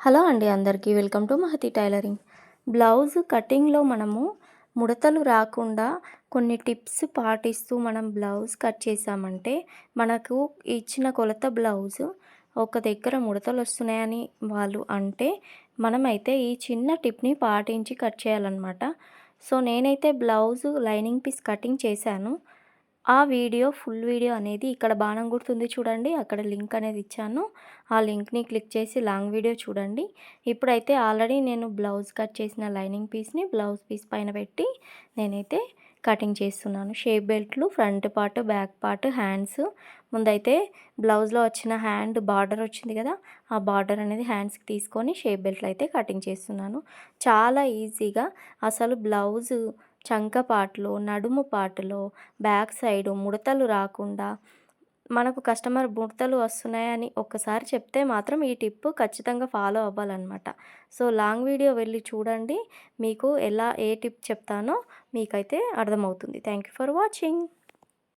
Hello అండి అందరికీ welcome to Mahathi tailoring. Blouse కటింగ్లో మనము ముడతలు రాకుండా కొన్ని టిప్స్ పాటిస్తూ మనం బ్లౌజ్ కట్ చేసామంటే మనకు ఇచ్చిన కొలత బ్లౌజ్ ఒక దగ్గర ముడతలు వస్తున్నాయని వాళ్ళు అంటే మనమైతే ఈ చిన్న టిప్ని పాటించి కట్ చేయాలన్నమాట. సో నేనైతే బ్లౌజ్ లైనింగ్ పీస్ కటింగ్ చేశాను. ఆ వీడియో ఫుల్ వీడియో అనేది ఇక్కడ బాణం గుర్తుంది చూడండి. అక్కడ లింక్ అనేది ఇచ్చాను. ఆ లింక్ని క్లిక్ చేసి లాంగ్ వీడియో చూడండి. ఇప్పుడైతే ఆల్రెడీ నేను బ్లౌజ్ కట్ చేసిన లైనింగ్ పీస్ని బ్లౌజ్ పీస్ పైన పెట్టి నేనైతే కటింగ్ చేస్తున్నాను. Shape బెల్ట్లు front part back part hands. ముందైతే బ్లౌజ్లో వచ్చిన హ్యాండ్ బార్డర్ వచ్చింది కదా ఆ బార్డర్ అనేది హ్యాండ్స్కి తీసుకొని షేప్ బెల్ట్లు అయితే కటింగ్ చేస్తున్నాను. చాలా ఈజీగా అసలు బ్లౌజు చంక పాటలో నడుము పాటలో బ్యాక్ సైడు ముడతలు రాకుండా మనకు కస్టమర్ బుడతలు వస్తున్నాయని ఒక్కసారి చెప్తే మాత్రం ఈ టిప్ ఖచ్చితంగా ఫాలో అవ్వాలన్నమాట. సో లాంగ్ వీడియో వెళ్ళి చూడండి. మీకు ఎలా ఏ టిప్ చెప్తానో మీకైతే అర్థమవుతుంది. Thank you for watching.